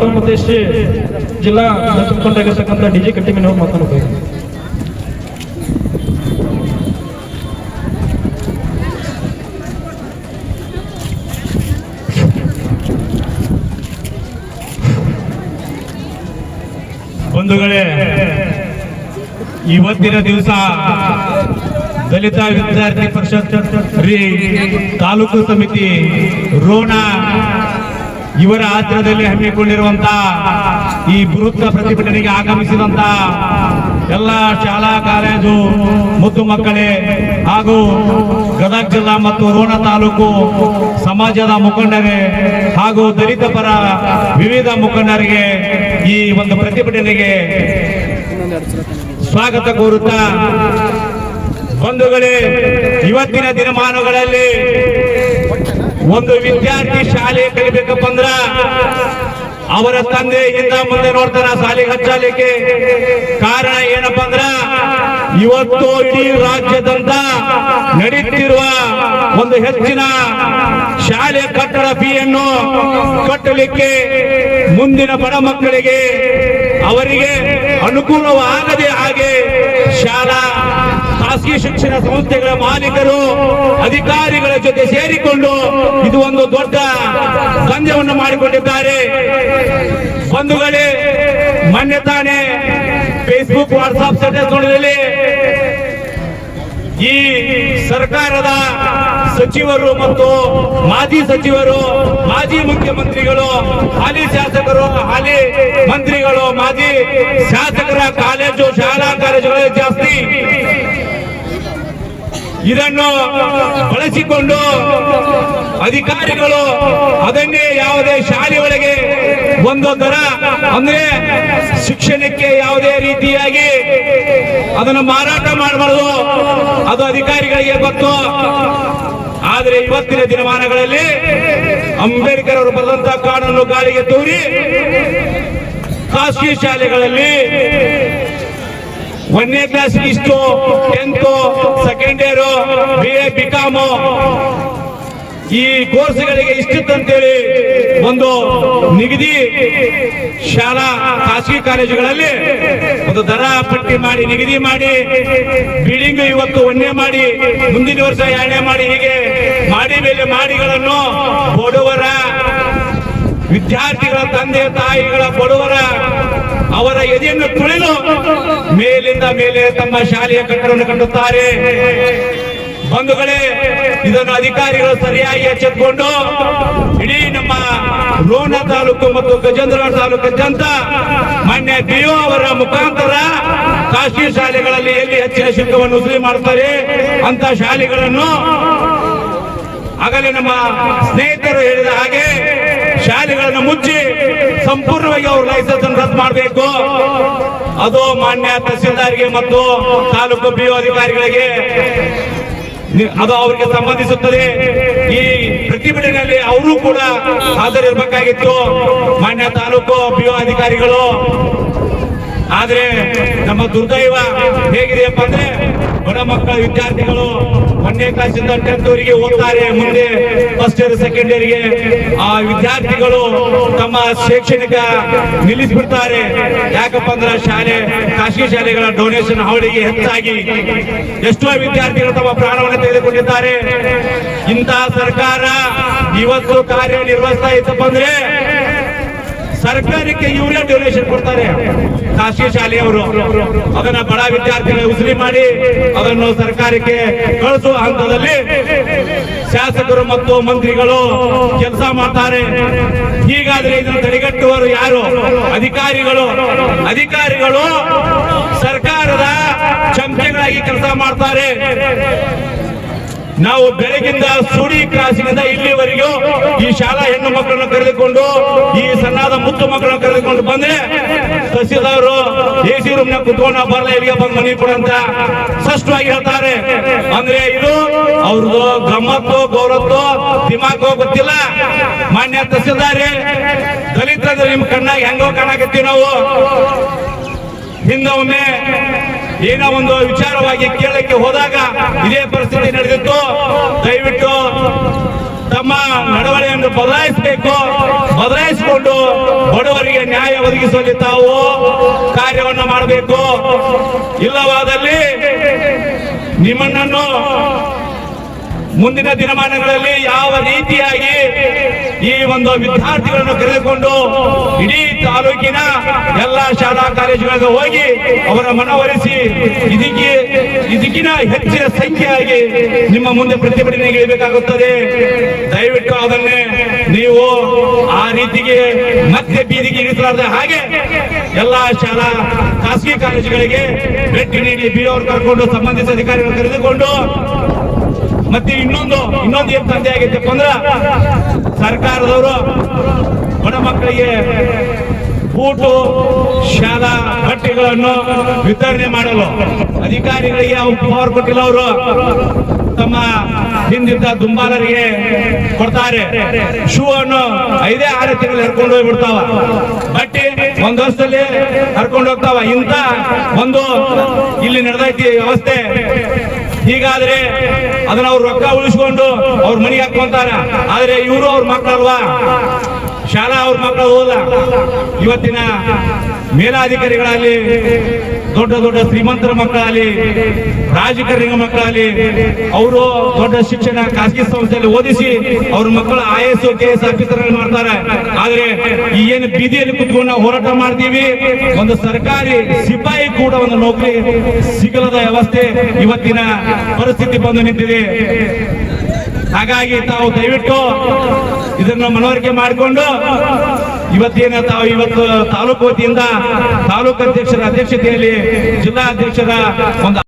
ಉತ್ತಮ ಪ್ರದೇಶ ಜಿಲ್ಲಾ ಕೊಂಡಾಗಿರ್ತಕ್ಕಂಥ D G ಕಟ್ಟಿಮಿನವ್ರು ಮಾತನಾಡಬೇಕು ಬಂಧುಗಳೇ, ಇವತ್ತಿನ ದಿವಸ ದಲಿತ ವಿದ್ಯಾರ್ಥಿ ಪರಿಷತ್ ತಾಲೂಕು ಸಮಿತಿ ರೋಣ ಇವರ ಆಶ್ರಯದಲ್ಲಿ ಹಮ್ಮಿಕೊಂಡಿರುವಂತ ಈ ಬೃಹತ್ ಪ್ರತಿಭಟನೆಗೆ ಆಗಮಿಸಿದಂತ ಎಲ್ಲ ಶಾಲಾ, ಕಾಲೇಜು, ಮುದ್ದು ಮಕ್ಕಳೇ ಹಾಗೂ ಗದಗ ಜಿಲ್ಲಾ ಮತ್ತು ರೋಣ ತಾಲೂಕು ಸಮಾಜದ ಮುಖಂಡರೇ ಹಾಗೂ ದಲಿತ ಪರ ವಿವಿಧ ಮುಖಂಡರಿಗೆ ಈ ಒಂದು ಪ್ರತಿಭಟನೆಗೆ ಸ್ವಾಗತ ಕೋರುತ್ತಾ ಬಂಧುಗಳೇ, ಇವತ್ತಿನ ದಿನಮಾನಗಳಲ್ಲಿ ಒಂದು ವಿದ್ಯಾರ್ಥಿ ಶಾಲೆ ಕಲಿಬೇಕಪ್ಪ ಅಂದ್ರ ಅವರ ತಂದೆ ಇಂದ ಮುಂದೆ ನೋಡ್ತಾರ ಶಾಲೆ ಹಚ್ಚಲಿಕ್ಕೆ ಕಾರಣ ಏನಪ್ಪ ಅಂದ್ರ ಇವತ್ತು ಇಡೀ ರಾಜ್ಯದಂತ ನಡೀತಿರುವ ಒಂದು ಹೆಚ್ಚಿನ ಶಾಲೆ ಕಟ್ಟಡ ಫೀಯನ್ನು ಕಟ್ಟಲಿಕ್ಕೆ ಮುಂದಿನ ಬಡ ಮಕ್ಕಳಿಗೆ ಅವರಿಗೆ ಅನುಕೂಲವಾಗದೆ ಹಾಗೆ ಶಾಲಾ ಖಾಸಗಿ ಶಿಕ್ಷಣ ಸಂಸ್ಥೆಗಳ ಮಾಲೀಕರು, ಅಧಿಕಾರಿಗಳ ಜೊತೆ ಸೇರಿಕೊಂಡು ಇದು ಒಂದು ದೊಡ್ಡ ದಂಧೆಯನ್ನು ಮಾಡಿಕೊಂಡಿದ್ದಾರೆ. ಬಂಧುಗಳೇ, ಮೊನ್ನೆ ತಾನೇ ಫೇಸ್ಬುಕ್ ವಾಟ್ಸಾಪ್ ಸ್ಟೇಟಸ್ ನೋಡಿದಲ್ಲಿ ಈ ಸರ್ಕಾರದ ಸಚಿವರು ಮತ್ತು ಮಾಜಿ ಸಚಿವರು, ಮಾಜಿ ಮುಖ್ಯಮಂತ್ರಿಗಳು, ಹಾಲಿ ಶಾಸಕರು, ಹಾಲಿ ಮಂತ್ರಿಗಳು, ಮಾಜಿ ಶಾಸಕರ ಕಾಲೇಜು, ಶಾಲಾ ಕಾಲೇಜುಗಳೇ ಇದನ್ನು ಬಳಸಿಕೊಂಡು ಅಧಿಕಾರಿಗಳು ಅದನ್ನೇ ಯಾವುದೇ ಶಾಲೆ ಒಳಗೆ ಒಂದು ದರ ಅಂದ್ರೆ ಶಿಕ್ಷಣಕ್ಕೆ ಯಾವುದೇ ರೀತಿಯಾಗಿ ಅದನ್ನು ಮಾರಾಟ ಮಾಡಬಾರದು. ಅದು ಅಧಿಕಾರಿಗಳಿಗೆ ಗೊತ್ತು. ಆದರೆ ಇವತ್ತಿನ ದಿನಮಾನಗಳಲ್ಲಿ ಅಂಬೇಡ್ಕರ್ ಅವರು ಬರೆದಂತಹ ಕಾನೂನು ಗಾಳಿಗೆ ತೂರಿ ಖಾಸಗಿ ಶಾಲೆಗಳಲ್ಲಿ ಒಂದನೇ ಕ್ಲಾಸ್ ಇಷ್ಟು tenth second year B A BCom ಈ ಕೋರ್ಸ್ಗಳಿಗೆ ಇಷ್ಟಿತ್ತಂತೇಳಿ ಒಂದು ನಿಗದಿ ಶಾಲಾ ಖಾಸಗಿ ಕಾಲೇಜುಗಳಲ್ಲಿ ಒಂದು ದರ ಪಟ್ಟಿ ಮಾಡಿ, ನಿಗದಿ ಮಾಡಿ ಬಿಲ್ಡಿಂಗ್ ಇವತ್ತು ಒಂದೇ ಮಾಡಿ, ಮುಂದಿನ ವರ್ಷ ಎರಡನೇ ಮಾಡಿ ಹೀಗೆ ಮಾಡಿ ಮೇಲೆ ಮಾಡಿಗಳನ್ನು ಬಡವರ ವಿದ್ಯಾರ್ಥಿಗಳ ತಂದೆ ತಾಯಿಗಳ ಬಡವರ ಅವರ ಎದೆಯನ್ನು ತುಳಿದು ಮೇಲಿಂದ ಮೇಲೆ ತಮ್ಮ ಶಾಲೆಯ ಕಟ್ಟಡವನ್ನು ಕಟ್ಟುತ್ತಾರೆ. ಬಂಧುಗಳೇ, ಇದನ್ನು ಅಧಿಕಾರಿಗಳು ಸರಿಯಾಗಿ ಎಚ್ಚೆತ್ಕೊಂಡು ಇಡೀ ನಮ್ಮ ರೋಣ ತಾಲೂಕು ಮತ್ತು ಗಜೇಂದ್ರ ತಾಲೂಕಾದ್ಯಂತ ಮಾನ್ಯ ಡಿಒ ಅವರ ಮುಖಾಂತರ ಖಾಸಗಿ ಶಾಲೆಗಳಲ್ಲಿ ಎಲ್ಲಿ ಹೆಚ್ಚಿನ ಶುಲ್ಕವನ್ನು ವಸೂಲಿ ಮಾಡ್ತಾರೆ ಅಂತ ಶಾಲೆಗಳನ್ನು ಆಗಲೇ ನಮ್ಮ ಸ್ನೇಹಿತರು ಹೇಳಿದ ಹಾಗೆ ಶಾಲೆಗಳನ್ನು ಮುಚ್ಚಿ ಸಂಪೂರ್ಣವಾಗಿ ಅವ್ರ ಲೈಸೆನ್ಸ್ ರದ್ದು ಮಾಡಬೇಕು. ಅದು ಮಾನ್ಯ ತಹಸೀಲ್ದಾರ್ಗೆ ಮತ್ತು ತಾಲೂಕು ಬಿಒ ಅಧಿಕಾರಿಗಳಿಗೆ ಅದು ಅವರಿಗೆ ಸಂಬಂಧಿಸುತ್ತದೆ. ಈ ಪ್ರತಿಭಟನೆಯಲ್ಲಿ ಅವರು ಕೂಡ ಹಾಜರಿರಬೇಕಾಗಿತ್ತು. ಮಾನ್ಯ ತಾಲೂಕು ಬಿಒ ಅಧಿಕಾರಿಗಳು ಆದ್ರೆ ನಮ್ಮ ದುರ್ದೈವ ಹೇಗಿದೆಯಪ್ಪ ಅಂದ್ರೆ ಬಡ ಮಕ್ಕಳ ವಿದ್ಯಾರ್ಥಿಗಳು ಒಂದನೇ ಕ್ಲಾಸಿಂದ ಟೆಂತ್ ವರೆಗೆ ಓದ್ತಾರೆ. ಮುಂದೆ ಫಸ್ಟ್ ಇಯರ್ ಸೆಕೆಂಡ್ ಇಯರ್ಗೆ ಆ ವಿದ್ಯಾರ್ಥಿಗಳು ತಮ್ಮ ಶೈಕ್ಷಣಿಕ ನಿಲ್ಲಿಸ್ಬಿಡ್ತಾರೆ. ಯಾಕಪ್ಪ ಅಂದ್ರೆ ಶಾಲೆ, ಖಾಸಗಿ ಶಾಲೆಗಳ ಡೊನೇಷನ್ ಹಾವಳಿಗೆ ಹೆಚ್ಚಾಗಿ ಎಷ್ಟೋ ವಿದ್ಯಾರ್ಥಿಗಳು ತಮ್ಮ ಪ್ರಾಣವನ್ನು ತೆಗೆದುಕೊಂಡಿದ್ದಾರೆ. ಇಂತಹ ಸರ್ಕಾರ ಇವತ್ತು ಕಾರ್ಯನಿರ್ವಹಿಸ್ತಾ ಇತ್ತಪ್ಪ ಅಂದ್ರೆ ಸರ್ಕಾರಕ್ಕೆ ಇವರೇ ಡೊನೇಷನ್ ಕೊಡ್ತಾರೆ. ಖಾಸಗಿ ಶಾಲೆಯವರು ಅದನ್ನ ಬಡ ವಿದ್ಯಾರ್ಥಿಗಳ ಉಸಿರಿ ಮಾಡಿ ಅದನ್ನು ಸರ್ಕಾರಕ್ಕೆ ಕಳಿಸುವ ಹಂತದಲ್ಲಿ ಶಾಸಕರು ಮತ್ತು ಮಂತ್ರಿಗಳು ಕೆಲಸ ಮಾಡ್ತಾರೆ. ಹೀಗಾದ್ರೆ ಇದನ್ನು ತಡೆಗಟ್ಟುವರು ಯಾರು? ಅಧಿಕಾರಿಗಳು. ಅಧಿಕಾರಿಗಳು ಸರ್ಕಾರದ ಚಮಚೆಗಳಾಗಿ ಕೆಲಸ ಮಾಡ್ತಾರೆ. ನಾವು ಬೆಳಗಿಂದ ಸುಡಿ ಕ್ರಾಸಿನಿಂದ ಇಲ್ಲಿವರೆಗೂ ಈ ಶಾಲಾ ಹೆಣ್ಣು ಮಕ್ಕಳನ್ನು ಕರೆದುಕೊಂಡು, ಈ ಸಣ್ಣದ ಮುತ್ತು ಮಕ್ಕಳನ್ನು ಕರೆದುಕೊಂಡು ಬಂದ್ರೆ ಎ ಸಿ ರೂಮ್ನ ಕುತ್ಕೊಂಡು ನಾವು ಬರಲ್ಲ ಇಲ್ಲಿಗೆ ಬಂದು ಮನೆ ಕೊಡಂತ ಸ್ಪಷ್ಟವಾಗಿ ಹೇಳ್ತಾರೆ. ಅಂದ್ರೆ ಇದು ಅವ್ರದ್ದು ಗಮ್ಮತ್ತು ಗೌರವತ್ತು ದಿಮಾಕೋ ಗೊತ್ತಿಲ್ಲ. ಮಾನ್ಯ ತಸಿದಾರೆ ದಲಿತ ನಿಮ್ ಕಣ್ಣಾಗ ಹೆಂಗೋ ಕಾಣಕತ್ತೀವಿ ನಾವು. ಹಿಂದೊಮ್ಮೆ ಏನೋ ಒಂದು ವಿಚಾರವಾಗಿ ಕೇಳಕ್ಕೆ ಹೋದಾಗ ಇದೇ ಪರಿಸ್ಥಿತಿ ನಡೆದಿತ್ತು. ದಯವಿಟ್ಟು ತಮ್ಮ ನಡವಳಿಕೆಯನ್ನು ಬದಲಾಯಿಸಬೇಕು. ಬದಲಾಯಿಸಿಕೊಂಡು ಬಡವರಿಗೆ ನ್ಯಾಯ ಒದಗಿಸುವಲ್ಲಿ ತಾವು ಕಾರ್ಯವನ್ನು ಮಾಡಬೇಕು. ಇಲ್ಲವಾದಲ್ಲಿ ನಿಮ್ಮನ್ನು ಮುಂದಿನ ದಿನಮಾನಗಳಲ್ಲಿ ಯಾವ ರೀತಿಯಾಗಿ ಈ ಒಂದು ವಿದ್ಯಾರ್ಥಿಗಳನ್ನು ಕರೆದುಕೊಂಡು ಇಡೀ ತಾಲೂಕಿನ ಎಲ್ಲ ಶಾಲಾ ಕಾಲೇಜುಗಳಿಗೆ ಹೋಗಿ ಅವರ ಮನವೊಲಿಸಿ ಇದಕ್ಕೆ ಇದಕ್ಕಿನ ಹೆಚ್ಚಿನ ಸಂಖ್ಯೆಯಾಗಿ ನಿಮ್ಮ ಮುಂದೆ ಪ್ರತಿಭಟನೆಗೆ ಇಳಿಬೇಕಾಗುತ್ತದೆ ದಯವಿಟ್ಟು ಅದನ್ನೇ ನೀವು ಆ ರೀತಿಗೆ ಮತ್ತೆ ಬೀದಿಗೆ ಇಳಿಸಲಾರದೆ ಹಾಗೆ ಎಲ್ಲ ಶಾಲಾ ಖಾಸಗಿ ಕಾಲೇಜುಗಳಿಗೆ ಭೇಟಿ ನೀಡಿ ಬಿ ಅವರು ಕರ್ಕೊಂಡು ಸಂಬಂಧಿತ ಅಧಿಕಾರಿಗಳು ಕರೆದುಕೊಂಡು ಮತ್ತೆ ಇನ್ನೊಂದು ಇನ್ನೊಂದು ಏನ್ ತಂದೆ ಆಗೈತಪ್ಪ ಅಂದ್ರ ಸರ್ಕಾರದವರು ಬಡ ಮಕ್ಕಳಿಗೆ ಶಾಲಾ ಬಟ್ಟೆಗಳನ್ನು ವಿತರಣೆ ಮಾಡಲು ಅಧಿಕಾರಿಗಳಿಗೆ ಪವರ್ ಕೊಟ್ಟಿಲ್ಲ ಅವರು. ತಮ್ಮ ಹಿಂದಿದ್ದ ದುಂಬಾಲರಿಗೆ ಕೊಡ್ತಾರೆ. ಶೂ ಅನ್ನು ಐದೇ ಆರು ತಿಂಗಳು ಹರ್ಕೊಂಡು ಹೋಗ್ಬಿಡ್ತಾವ. ಬಟ್ಟೆ ಒಂದ್ ವರ್ಷದಲ್ಲಿ ಹರ್ಕೊಂಡು ಹೋಗ್ತಾವ. ಇಂತ ಒಂದು ಇಲ್ಲಿ ನಡೆದೈತಿ ವ್ಯವಸ್ಥೆ. ಹೀಗಾದ್ರೆ ಅದನ್ನ ಅವ್ರು ರೊಕ್ಕ ಉಳಿಸ್ಕೊಂಡು ಅವ್ರ ಮನೆಗೆ ಹಾಕೊಂತಾರ ಆದ್ರೆ ಇವರು ಅವ್ರ ಮಕ್ಕಳಲ್ವಾ ಶಾಲಾ ಅವ್ರ ಮಕ್ಕಳು ಹೋದ ಇವತ್ತಿನ ಮೇಲಾಧಿಕಾರಿಗಳಲ್ಲಿ ದೊಡ್ಡ ದೊಡ್ಡ ಶ್ರೀಮಂತರ ಮಕ್ಕಳಾಗಲಿ, ರಾಜಕಾರಣಿಗಳ ಮಕ್ಕಳಾಗಲಿ, ಅವರು ದೊಡ್ಡ ಶಿಕ್ಷಣ ಖಾಸಗಿ ಸಂಸ್ಥೆಯಲ್ಲಿ ಓದಿಸಿ ಅವ್ರ ಮಕ್ಕಳು I S K S officer ಮಾಡ್ತಾರೆ. ಆದ್ರೆ ಈ ಏನು ಬೀದಿಯಲ್ಲಿ ಕುತ್ಕೊಂಡು ನಾವು ಹೋರಾಟ ಮಾಡ್ತೀವಿ, ಒಂದು ಸರ್ಕಾರಿ ಸಿಪಾಯಿ ಕೂಡ ಒಂದು ನೌಕರಿ ಸಿಗಲದ ವ್ಯವಸ್ಥೆ ಇವತ್ತಿನ ಪರಿಸ್ಥಿತಿ ಬಂದು ನಿಂತಿದೆ. ಹಾಗಾಗಿ ತಾವು ದಯವಿಟ್ಟು ಇದನ್ನು ಮನವರಿಕೆ ಮಾಡಿಕೊಂಡು ಇವತ್ತೇನ ತಾವು ಇವತ್ತು ತಾಲೂಕು ವತಿಯಿಂದ ತಾಲೂಕು ಅಧ್ಯಕ್ಷರ ಅಧ್ಯಕ್ಷತೆಯಲ್ಲಿ ಜಿಲ್ಲಾ ಅಧ್ಯಕ್ಷರ ಒಂದು